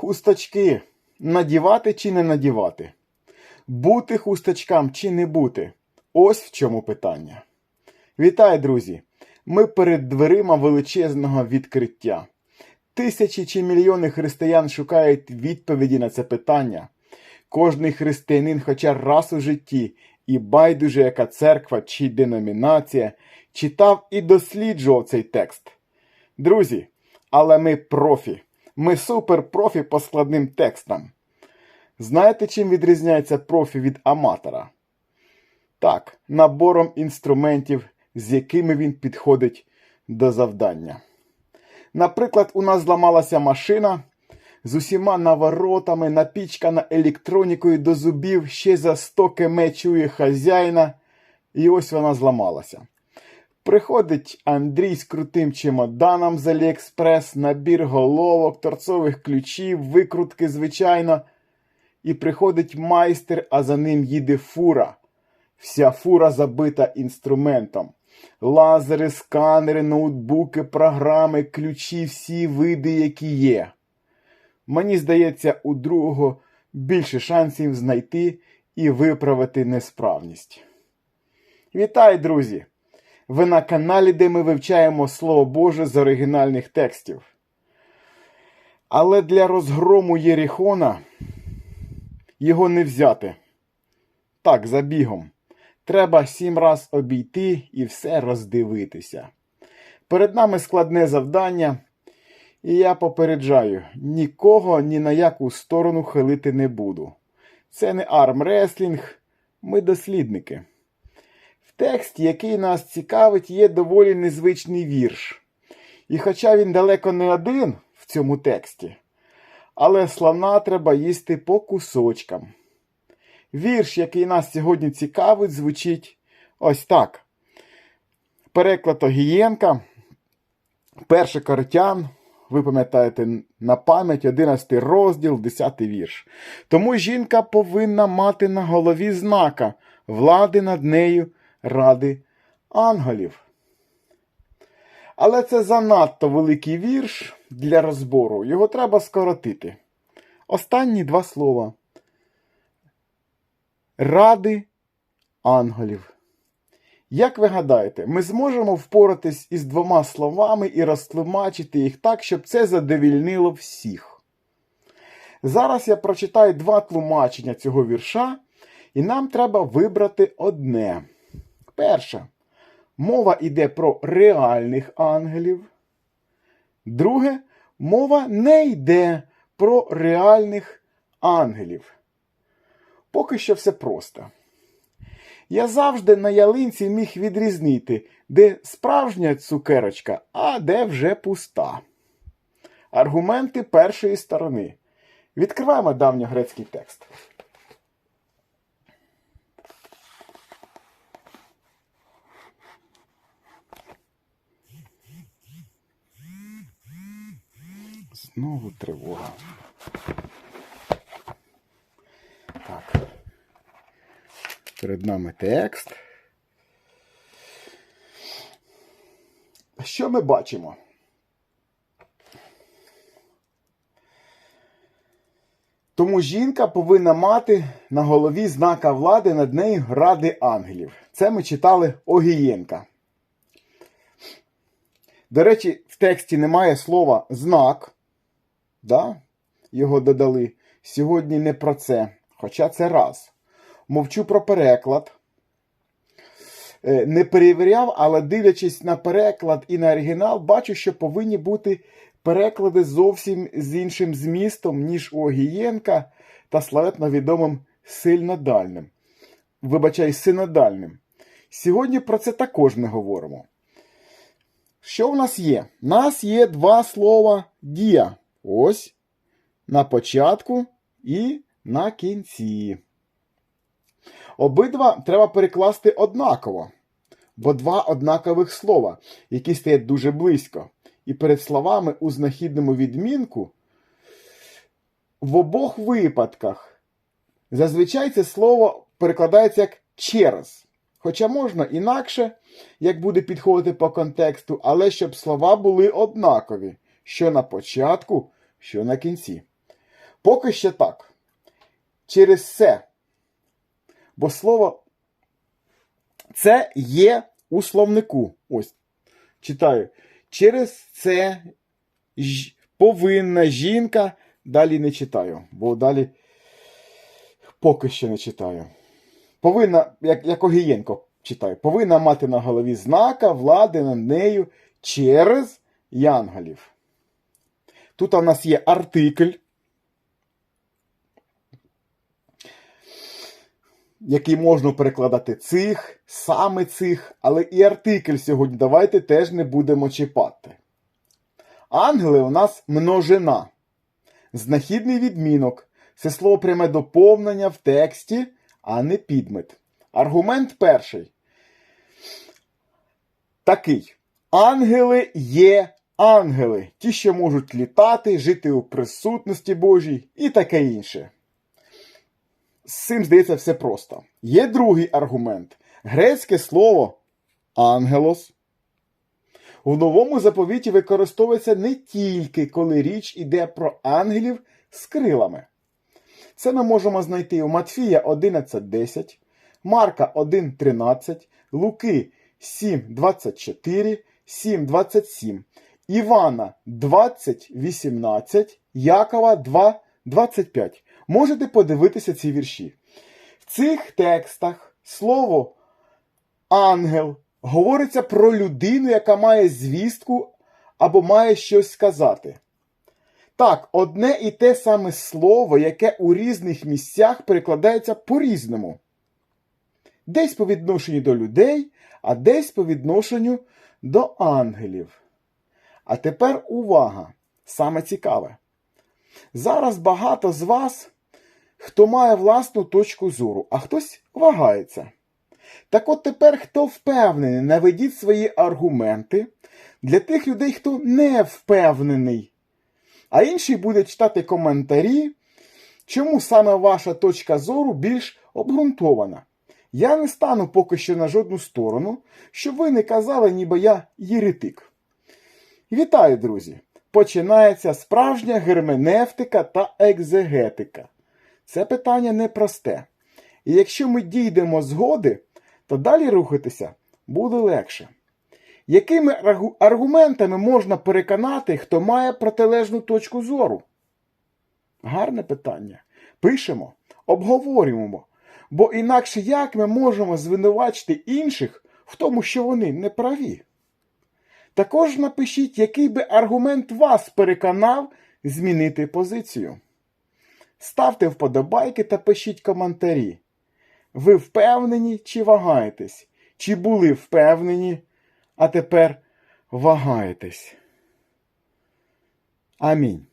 Хусточки надівати чи не надівати? Бути хусточкам чи не бути? Ось в чому питання. Вітаю, друзі! Ми перед дверима величезного відкриття. Тисячі чи мільйони християн шукають відповіді на це питання. Кожний християнин хоча раз у житті, і байдуже яка церква чи деномінація, читав і досліджував цей текст. Друзі, але ми профі. Ми суперпрофі по складним текстам. Знаєте, чим відрізняється профі від аматора? Так, набором інструментів, з якими він підходить до завдання. Наприклад, у нас зламалася машина з усіма наворотами, напічкана електронікою до зубів, ще за 100 км чує хазяїна, і ось вона зламалася. Приходить Андрій з крутим чемоданом з Аліекспрес, набір головок, торцових ключів, викрутки, звичайно. І приходить майстер, а за ним їде фура. Вся фура забита інструментом. Лазери, сканери, ноутбуки, програми, ключі, всі види, які є. Мені здається, у другого більше шансів знайти і виправити несправність. Вітаю, друзі! Ви на каналі, де ми вивчаємо Слово Боже з оригінальних текстів. Але для розгрому Єріхона його не взяти. Так, за бігом. Треба сім раз обійти і все роздивитися. Перед нами складне завдання, і я попереджаю, нікого ні на яку сторону хилити не буду. Це не армреслінг, ми дослідники. В тексті, який нас цікавить, є доволі незвичний вірш. І хоча він далеко не один в цьому тексті, але слона треба їсти по кусочкам. Вірш, який нас сьогодні цікавить, звучить ось так. Переклад Огієнка, перший коротян, ви пам'ятаєте на пам'ять 11 розділ, 10 вірш. Тому жінка повинна мати на голові знака влади над нею ради ангелів. Але це занадто великий вірш для розбору. Його треба скоротити. Останні два слова. Ради ангелів. Як ви гадаєте, ми зможемо впоратись із двома словами і розтлумачити їх так, щоб це задовільнило всіх? Зараз я прочитаю два тлумачення цього вірша, і нам треба вибрати одне. Перше. Мова йде про реальних ангелів. Друге, мова не йде про реальних ангелів. Поки що все просто. Я завжди на ялинці міг відрізнити, де справжня цукерочка, а де вже пуста. Аргументи першої сторони. Відкриваємо давньогрецький текст. Знову тривога. Так. Перед нами текст. Що ми бачимо? Тому жінка повинна мати на голові знака влади над нею ради ангелів. Це ми читали Огієнка. До речі, в тексті немає слова знак. Да? Його додали. Сьогодні не про це. Хоча це раз. Мовчу про переклад. Е, Не перевіряв, але дивлячись на переклад і на оригінал, бачу, що повинні бути переклади зовсім з іншим змістом, ніж у Огієнка та славетно відомим сильнодальним. Вибачай, синодальним. Сьогодні про це також не говоримо. Що в нас є? У нас є два слова дія. Ось на початку і на кінці. Обидва треба перекласти однаково, бо два однакових слова, які стоять дуже близько. І перед словами у знахідному відмінку в обох випадках зазвичай це слово перекладається як через. Хоча можна інакше, як буде підходити по контексту, але щоб слова були однакові, що на початку, що на кінці. Поки що так. Через це. Бо слово це є у словнику. Ось. Читаю. Через це ж- повинна жінка. Далі не читаю, бо далі поки що не читаю. Повинна, як, як Огієнко читаю, повинна мати на голові знака влади над нею через янголів. Тут у нас є артикль, який можна перекладати цих, саме цих, але і артикль сьогодні давайте теж не будемо чіпати. Ангели у нас множина. Знахідний відмінок. Це слово пряме доповнення в тексті, а не підмет. Аргумент перший. Такий. Ангели є ангели. Ті, що можуть літати, жити у присутності Божій і таке інше. З цим здається все просто. Є другий аргумент. Грецьке слово ангелос у новому заповіті використовується не тільки коли річ іде про ангелів з крилами. Це ми можемо знайти у Матфія 11.10, Марка 1.13, Луки 7.24, 7.27, Івана 20.18, Якова 2.25. Можете подивитися ці вірші. В цих текстах слово ангел говориться про людину, яка має звістку або має щось сказати. Так, одне і те саме слово, яке у різних місцях перекладається по-різному. Десь по відношенню до людей, а десь по відношенню до ангелів. А тепер увага! Саме цікаве. Зараз багато з вас, хто має власну точку зору, а хтось вагається. Так от тепер, хто впевнений, наведіть свої аргументи для тих людей, хто не впевнений. А інший буде читати коментарі, чому саме ваша точка зору більш обґрунтована. Я не стану поки що на жодну сторону, щоб ви не казали, ніби я єретик. Вітаю, друзі! Починається справжня герменевтика та екзегетика. Це питання непросте. І якщо ми дійдемо згоди, то далі рухатися буде легше. Якими аргументами можна переконати, хто має протилежну точку зору? Гарне питання. Пишемо, обговорюємо. Бо інакше як ми можемо звинувачити інших в тому, що вони не праві? Також напишіть, який би аргумент вас переконав змінити позицію. Ставте вподобайки та пишіть коментарі. Ви впевнені чи вагаєтесь? Чи були впевнені, а тепер вагаєтесь? Амінь.